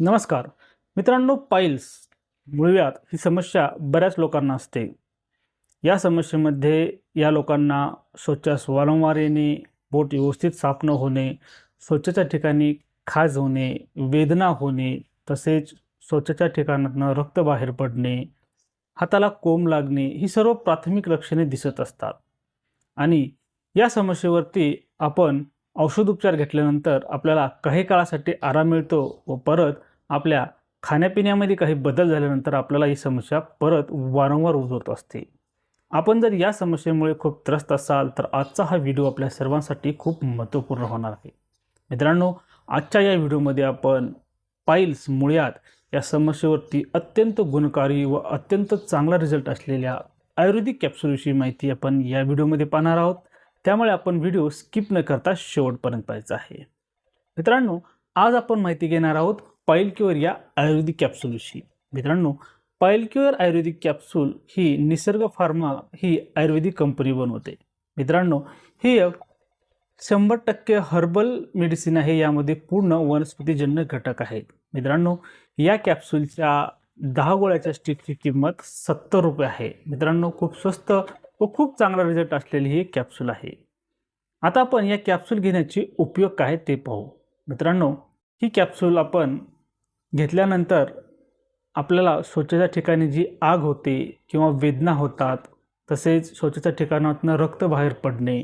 नमस्कार. मित्रांनो पाईल्स मुळव्यात ही समस्या बऱ्याच लोकांना असते. या समस्येमध्ये या लोकांना शौचास वारंवार येणे बोट व्यवस्थित साफ न होणे शौचाच्या ठिकाणी खाज होणे वेदना होणे तसेच शौचाच्या ठिकाणातनं रक्त बाहेर पडणे हाताला कोंब लागणे ही सर्व प्राथमिक लक्षणे दिसत असतात. आणि या समस्येवरती आपण औषधोपचार घेतल्यानंतर आपल्याला काही काळासाठी आराम मिळतो व परत आपल्या खाण्यापिण्यामध्ये काही बदल झाल्यानंतर आपल्याला ही समस्या परत वारंवार उद्भवत असते. आपण जर या समस्येमुळे खूप त्रस्त असाल तर आजचा हा व्हिडिओ आपल्या सर्वांसाठी खूप महत्त्वपूर्ण होणार आहे. मित्रांनो आजच्या या व्हिडिओमध्ये आपण पाईल्स मुळ्यात या समस्येवरती अत्यंत गुणकारी व अत्यंत चांगला रिझल्ट असलेल्या आयुर्वेदिक कॅप्सूलविषयी माहिती आपण या व्हिडिओमध्ये पाहणार आहोत. त्यामुळे आपण व्हिडिओ स्किप न करता शेवटपर्यंत पाहायचा आहे. मित्रांनो आज आपण माहिती घेणार आहोत पाईलक्युअर या आयुर्वेदिक कॅप्सूलविषयी मित्रांनो पाईलक्युअर आयुर्वेदिक कॅप्सूल ही निसर्ग फार्मा ही आयुर्वेदिक कंपनी बनवते. मित्रांनो ही एक शंभर टक्के हर्बल मेडिसिन आहे यामध्ये पूर्ण वनस्पतीजन्य घटक आहेत. मित्रांनो या कॅप्सूलच्या दहा गोळ्याच्या स्टिकची किंमत सत्तर रुपये आहे. मित्रांनो खूप स्वस्त व खूप चांगला रिझल्ट असलेली ही कॅप्सूल आहे. आता आपण या कॅप्सूल घेण्याचे उपयोग काय ते पाहू. मित्रांनो ही कॅप्सूल आपण घेतल्यानंतर आपल्याला शौचाच्या ठिकाणी जी आग होते किंवा वेदना होतात तसेच शौचाच्या ठिकाणातनं रक्त बाहेर पडणे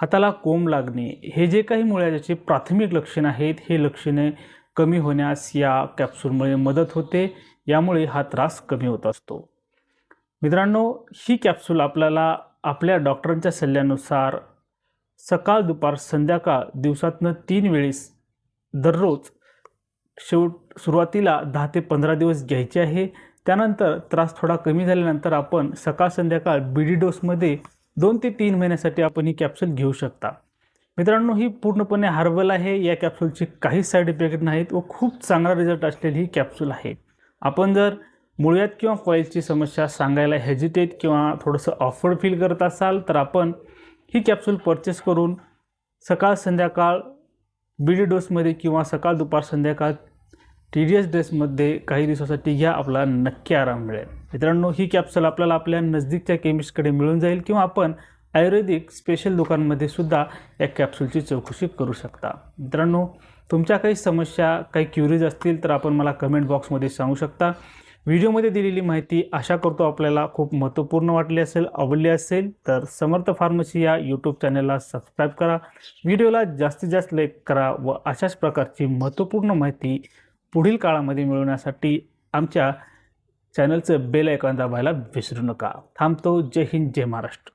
हाताला कोंब लागणे हे जे काही मुळ्याचे प्राथमिक लक्षण आहेत हे लक्षणे कमी होण्यास या कॅप्सूलमुळे मदत होते. यामुळे हा त्रास कमी होत असतो. मित्रांनो ही कॅप्सूल आपल्याला आपल्या डॉक्टरांच्या सल्ल्यानुसार सकाळ दुपार संध्याकाळ दिवसातनं तीन वेळेस दररोज शेवट सुरुवातीला दहा ते पंधरा दिवस घ्यायचे आहे. त्यानंतर त्रास थोडा कमी झाल्यानंतर आपण सकाळ संध्याकाळ बी डी डोसमध्ये दोन ते तीन महिन्यासाठी आपण ही कॅप्सूल घेऊ शकता. मित्रांनो ही पूर्णपणे हार्बल आहे. या कॅप्सूलचे काही साईड इफेक्ट नाहीत व खूप चांगला रिझल्ट असलेली ही कॅप्सूल आहे. आपण जर मुळ्यात किंवा कॉईलची समस्या सांगायला हेजिटेट किंवा थोडंसं ऑफर्ड फील करत असाल तर आपण ही कॅप्सूल परचेस करून सकाळ संध्याकाळ बी डी डोसमध्ये किंवा सकाळ दुपार संध्याकाळ टी डी एस ड्रेसमध्ये काही दिवसासाठी घ्या आपला नक्की आराम मिळेल. मित्रांनो ही कॅप्सूल आपल्याला आपल्या नजदीकच्या केमिस्टकडे मिळून जाईल किंवा आपण आयुर्वेदिक स्पेशल दुकानमध्ये सुद्धा या कॅप्सूलची चौकशी करू शकता. मित्रांनो तुमच्या काही समस्या काही क्युरीज असतील तर आपण मला कमेंट बॉक्समध्ये सांगू शकता. व्हिडिओमध्ये दिलेली माहिती आशा करतो आपल्याला खूप महत्त्वपूर्ण वाटली असेल आवडली असेल तर समर्थ फार्मसी या यूट्यूब चॅनलला सबस्क्राईब करा. व्हिडिओला जास्तीत जास्त लाईक करा व अशाच प्रकारची महत्त्वपूर्ण माहिती पुढील काळामध्ये मिळवण्यासाठी आमच्या चॅनलचं बेल ऐकॉन दाबायला विसरू नका. थांबतो. जय हिंद जय महाराष्ट्र.